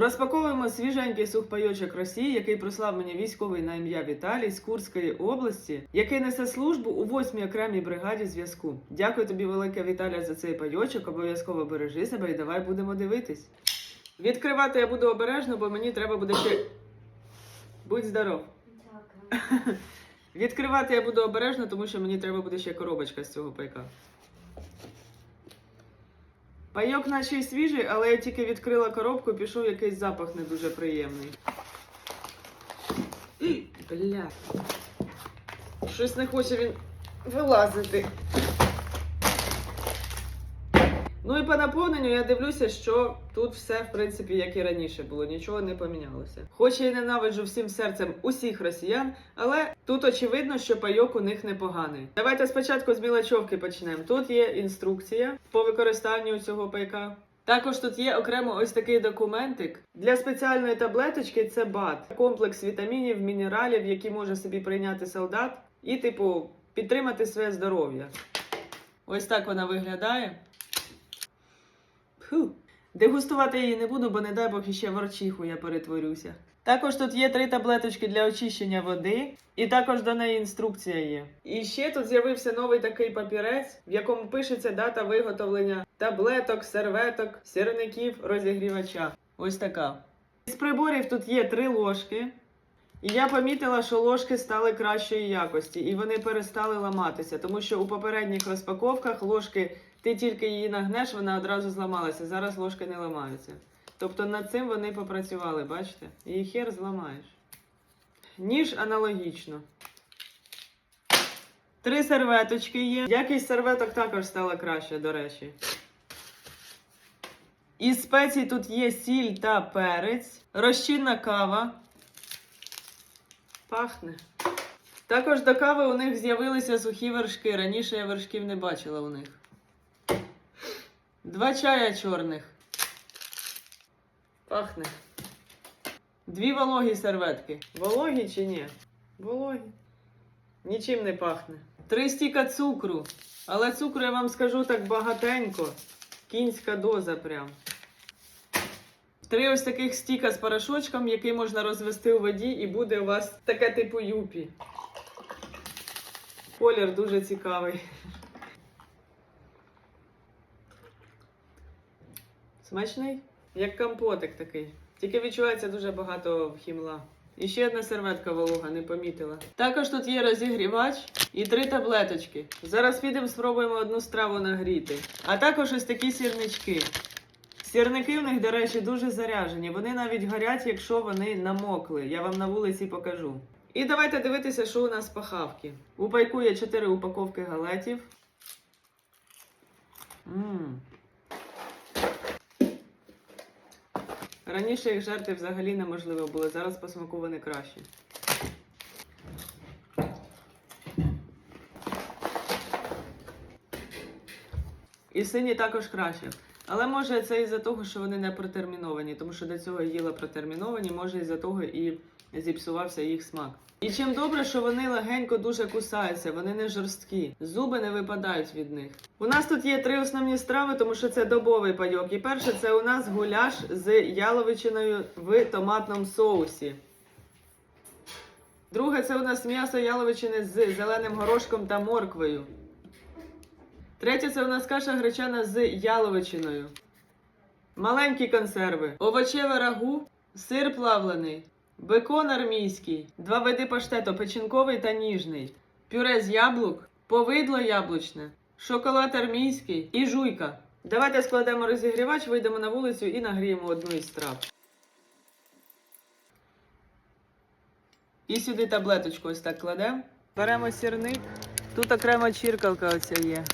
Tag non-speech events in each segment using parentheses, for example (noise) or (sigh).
Розпаковуємо свіженький сухпайочок Росії, який прислав мені військовий на ім'я Віталій з Курської області, який несе службу у 8-й окремій бригаді зв'язку. Дякую тобі, велике Віталя, за цей пайочок. Обов'язково бережи себе і давай будемо дивитись. Відкривати я буду обережно, бо мені треба буде ще. Будь здоров. Дякую. (laughs) Відкривати я буду обережно, тому що мені треба буде ще коробочка з цього пайка. Пайок наче й свіжий, але я тільки відкрила коробку, пішов якийсь запах не дуже приємний. Бля. Щось не хоче він вилазити. Ну і по наповненню я дивлюся, що тут все, в принципі, як і раніше було, нічого не помінялося. Хоч я й ненавиджу всім серцем усіх росіян, але тут очевидно, що пайок у них непоганий. Давайте спочатку з мілочовки почнемо. Тут є інструкція по використанню цього пайка. Також тут є окремо ось такий документик. Для спеціальної таблеточки це БАД, комплекс вітамінів, мінералів, які може собі прийняти солдат, і, типу, підтримати своє здоров'я. Ось так вона виглядає. Фу. Дегустувати її не буду, бо не дай Бог іще в орчиху я перетворюся. Також тут є три таблеточки для очищення води, і також до неї інструкція є. І ще тут з'явився новий такий папірець, в якому пишеться дата виготовлення таблеток, серветок, сірників, розігрівача. Ось така. З приборів тут є три ложки. І я помітила, що ложки стали кращої якості, і вони перестали ламатися, тому що у попередніх розпаковках ложки ти тільки її нагнеш, вона одразу зламалася. Зараз ложки не ламаються. Тобто над цим вони попрацювали, бачите? І хер зламаєш. Ніж аналогічно. Три серветочки є. Якість серветок також стала краще, до речі. Із спецій тут є сіль та перець, розчинна кава. Пахне. Також до кави у них з'явилися сухі вершки. Раніше я вершків не бачила у них. Два чая чорних. Пахне. Дві вологі серветки. Вологі чи ні? Вологі. Нічим не пахне. Три стіка цукру. Але цукру я вам скажу так багатенько. Кінська доза прям. Три ось таких стіка з порошочком, який можна розвести у воді, і буде у вас таке типу юпі. Колір дуже цікавий. Смачний? Як компотик такий. Тільки відчувається дуже багато хімла. І ще одна серветка волога, не помітила. Також тут є розігрівач і три таблеточки. Зараз підемо спробуємо одну страву нагріти. А також ось такі сірнички. Сірники в них, до речі, дуже заряжені. Вони навіть горять, якщо вони намокли. Я вам на вулиці покажу. І давайте дивитися, що у нас по хавки. У пайку є 4 упаковки галетів. Мм. Раніше їх жерти взагалі неможливо було, зараз по смаку вони кращі. І сині також краще. Але може це із-за того, що вони не протерміновані, тому що до цього їла протерміновані, може із-за того і зіпсувався їх смак. І чим добре, що вони легенько дуже кусаються, вони не жорсткі, зуби не випадають від них. У нас тут є три основні страви, тому що це добовий пайок. І перше це у нас гуляш з яловичиною в томатному соусі. Друге це у нас м'ясо яловичини з зеленим горошком та морквою. Третє це у нас каша гречана з яловичиною. Маленькі консерви, овочеве рагу, сир плавлений, бекон армійський, два види паштету печінковий та ніжний, пюре з яблук, повидло яблучне, шоколад армійський і жуйка. Давайте складемо розігрівач, вийдемо на вулицю і нагріємо одну із страв. І сюди таблеточку ось так кладемо. Беремо сірник. Тут окрема чіркалка оця є.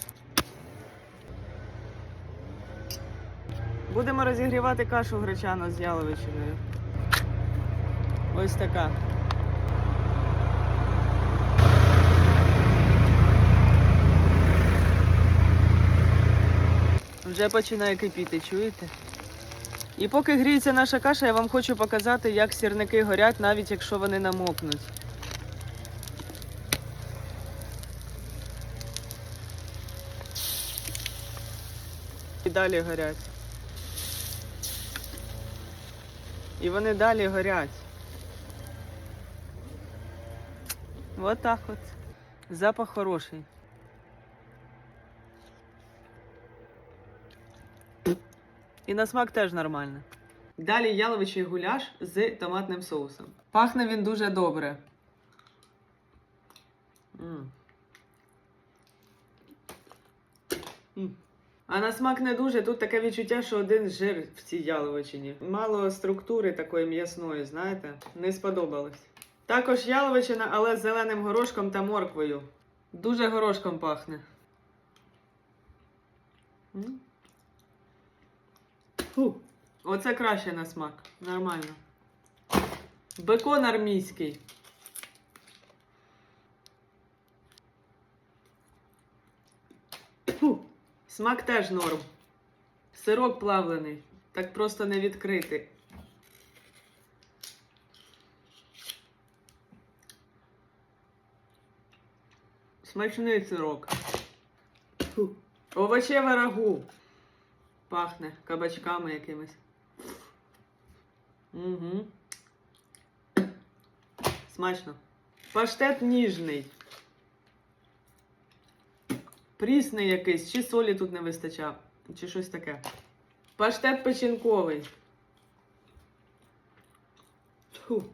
Будемо розігрівати кашу гречану з яловичиною. Ось така. Вже починає кипіти, чуєте? І поки гріється наша каша, я вам хочу показати, як сірники горять, навіть якщо вони намокнуть. І далі горять. І вони далі горять. Вот так от. Запах хороший. І на смак теж нормально. Далі яловичий гуляш з томатним соусом. Пахне він дуже добре. М. А на смак не дуже. Тут таке відчуття, що один жир в цій яловичині. Мало структури такої м'ясної, знаєте, не сподобалось. Також яловичина, але з зеленим горошком та морквою. Дуже горошком пахне. Фу. Оце краще на смак. Нормально. Бекон армійський. Фу. Смак теж норм. Сирок плавлений. Так просто не відкрити. Смачний сирок. Фу. Овочеве рагу. Пахне кабачками якимись. Угу. Смачно. Паштет ніжний. Прісний якийсь, чи солі тут не вистачав, чи щось таке. Паштет печінковий. Тьфу.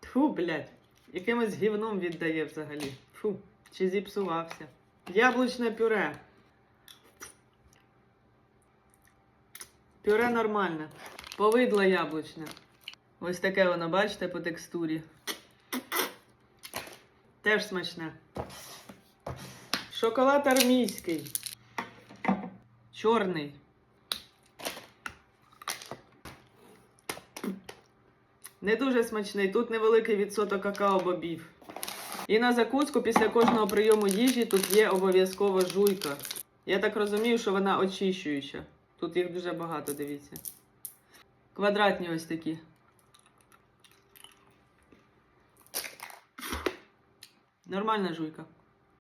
Тьфу, блядь. Якимось гівном віддає взагалі. Фу. Чи зіпсувався. Яблучне пюре. Пюре нормальне. Повидло яблучне. Ось таке воно, бачите, по текстурі. Теж смачне. Шоколад армійський. Чорний. Не дуже смачний. Тут невеликий відсоток какао-бобів. І на закуску після кожного прийому їжі тут є обов'язково жуйка. Я так розумію, що вона очищуюча. Тут їх дуже багато, дивіться. Квадратні ось такі. Нормальна жуйка.